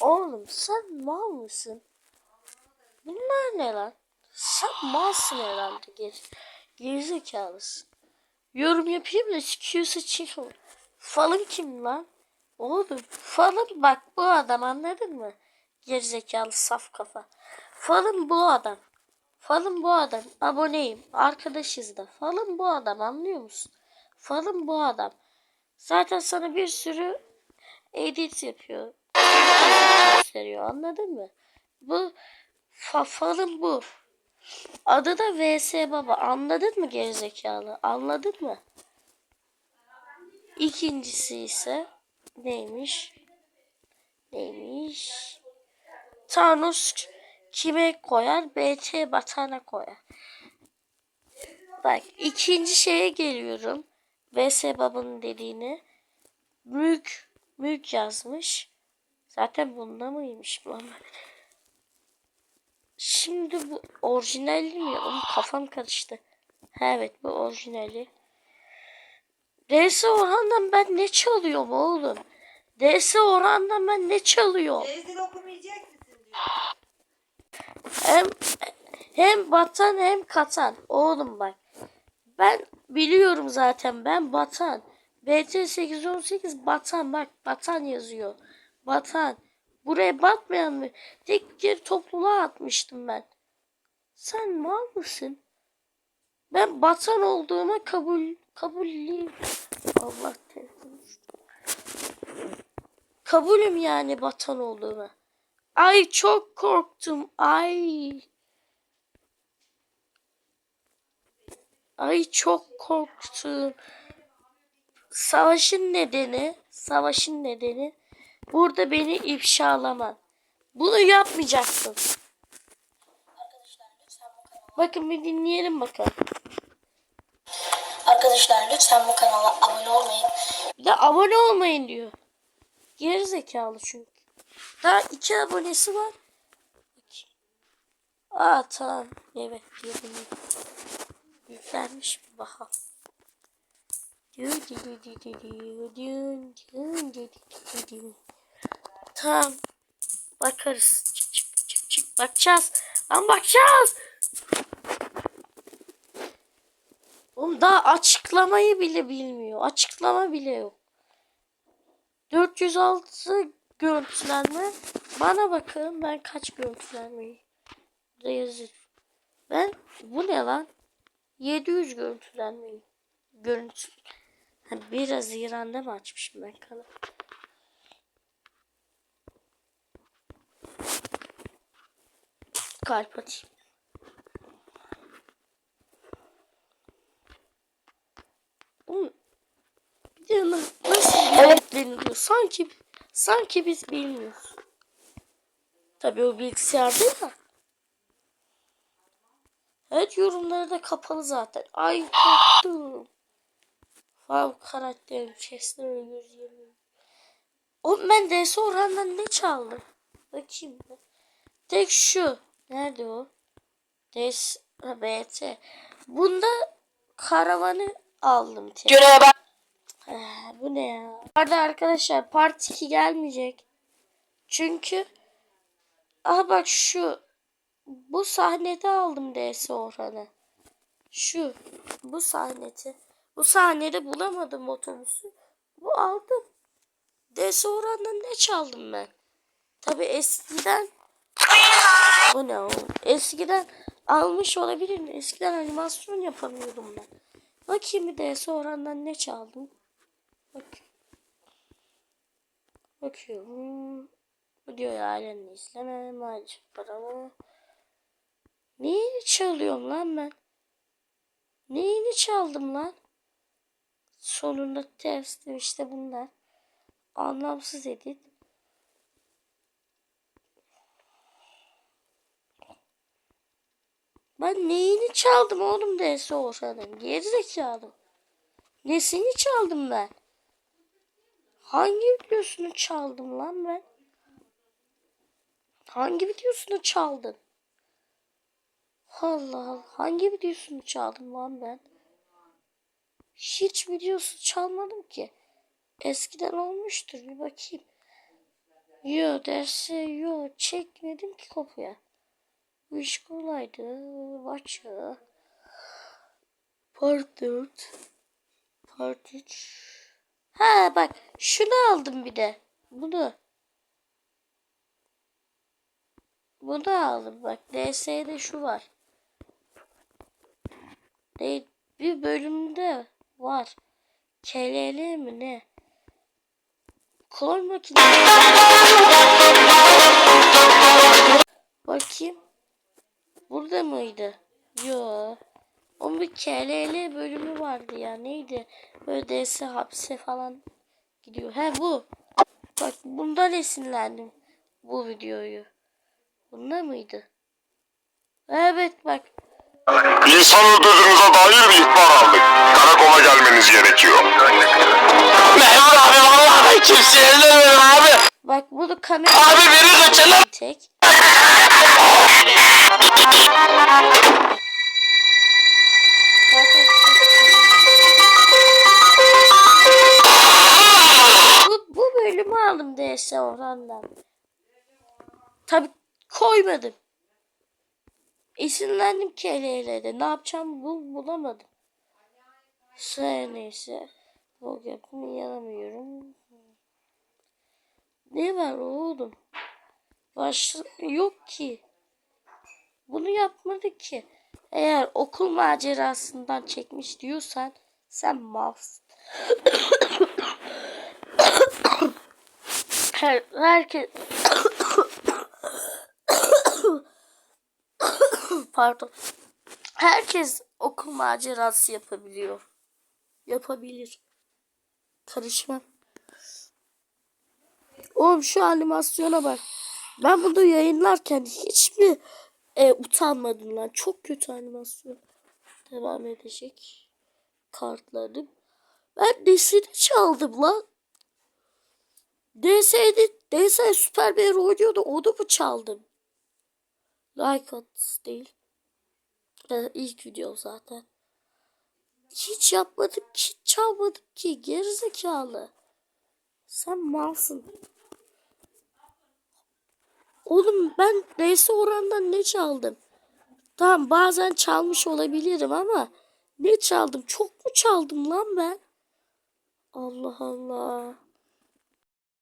Oğlum sen mal mısın? Bunlar ne lan? Sen malsın herhalde geri. Gerizekalısın. Yorum yapayım da çıkıyorsa çıkıyor. Falın kim lan? Oğlum falın bak bu adam anladın mı? Gerizekalı saf kafa. Falın bu adam. Falın bu adam. Aboneyim. Arkadaşız da. Falın bu adam anlıyor musun? Falın bu adam. Zaten sana bir sürü edit yapıyor. Gösteriyor anladın mı? Bu fa falın bu. Adı da VS Baba. Anladın mı gerizekalı? Anladın mı? İkincisi ise neymiş? Neymiş? Thanos kime koyar? BT batana koyar. Bak ikinci şeye geliyorum. VS Baba'nın dediğini. Mülk, mülk yazmış. Zaten bunda mıymış ama. Şimdi bu orijinali mi? Oğlum kafam karıştı. Ha, evet bu orijinali. DS Orhan'dan ben ne çalıyorum oğlum? DS Orhan'dan ben ne çalıyorum? Ezil okumayacak mısın. Hem hem batan hem katan. Oğlum bak. Ben biliyorum zaten ben batan. BT 818 batan bak batan yazıyor. Batan. Buraya batmayan mı? Tek bir topluluğa atmıştım ben. Sen mal mısın? Ben batan olduğuma kabul kabulliyim. Allah. Kabulüm yani batan olduğuma. Ay çok korktum. Ay. Ay çok korktum. Savaşın nedeni, savaşın nedeni burada beni ifşalaman. Bunu yapmayacaksın. Bakın bir dinleyelim bakalım. Arkadaşlar lütfen bu kanala abone olmayın. Bir de abone olmayın diyor. Geri zekalı çünkü. Daha iki abonesi var. Aa tamam. Evet diyor bunu. Yüklenmiş bir bakalım. Diyor, diyor, diyor, diyor, diyor, diyor, diyor, diyor, diyor, diyor. Tamam. Bakarız. Çık çık çık çık. Bakacağız. Lan bakacağız. Oğlum daha açıklamayı bile bilmiyor. Açıklama bile yok. 406 görüntülenme. Bana bakın ben kaç görüntülenmeyi da yazır. Ben bu ne lan? 700 görüntülenmeyi. Görüntü. Biraz İran'da mı açmışım ben kanalı? Kalp atayım. Oğlum, bir de na- nasıl deniliyor? Sanki sanki biz bilmiyoruz. Tabii o bilgisayarda ya. Evet yorumları da kapalı zaten. Ay korktum. Fav karakterim chestleri gözlerim. Oğlum ben DS Orhan'dan ne çaldım? Bakayım. Tek şu. Nerede o? Ha, BT. Bunda karavanı aldım. Bak. Ah, bu ne ya? Arada arkadaşlar part 2 gelmeyecek. Çünkü aha bak şu bu sahnede aldım DS Orhan'ı. Şu bu sahnede. Bu sahnede bulamadım otobüsü. Bu aldım. DS Orhan'dan ne çaldım ben? Tabi eskiden bu ne oğlum? Eskiden almış olabilirim. Eskiden animasyon yapamıyordum ben. Bakayım bir DS Orhan'dan ne çaldım. Bak. Bakıyorum. Bu diyor halen izleme. Maalesef paramı. Neyini çalıyorum lan ben? Neyini çaldım lan? Sonunda testim işte bunlar. Anlamsız edit. Ben neyini çaldım oğlum DS Orhan'ın? Gerizekalı. Nesini çaldım ben? Hangi videosunu çaldım lan ben? Hangi videosunu çaldım? Allah Allah. Hangi videosunu çaldım lan ben? Hiç videosu çalmadım ki. Eskiden olmuştur bir bakayım. Yo dersi yo çekmedim ki kopya. Bu iş kolaydı. Başa. Part 4. Part 3. Ha bak şunu aldım bir de. Bunu. Bunu aldım bak. DS'de şu var. Ne, bir bölümde var. KLL mi ne? Klon makinesi. Bakayım. Burada mıydı? Yo. Onun bir KLL bölümü vardı ya. Neydi? Böyle DS hapse falan gidiyor. He bu. Bak bundan esinlendim. Bu videoyu. Bunda mıydı? Evet bak. İnsan öldürdüğünüze dair bir ihbar aldık. Karakola gelmeniz gerekiyor. Memur abi vallahi ben kimseye ellemiyorum abi. Bak bunu kamera Abi beni kaçırın. tek. Koymadım. Esinlendim KLL'de. Ne yapacağımı bul, bulamadım. Her neyse. Bu yapımı yaramıyorum. Ne var oğlum? Başlık yok ki. Bunu yapmadı ki. Eğer okul macerasından çekmiş diyorsan sen malsın. Her, herkes pardon. Herkes okul macerası yapabiliyor. Yapabilir. Karışmam. Oğlum şu animasyona bak. Ben bunu yayınlarken hiç mi e, utanmadım lan? Çok kötü animasyon. Devam edecek. Kartladım. Ben DS'de çaldım lan. DS'de DS Süper bir oynuyordu. Onu mu çaldım? Like at değil. Ee, ilk video zaten. Hiç yapmadım ki. Hiç çalmadım ki. Gerizekalı. Sen malsın. Oğlum ben DS orandan ne çaldım? Tamam bazen çalmış olabilirim ama ne çaldım? Çok mu çaldım lan ben? Allah Allah.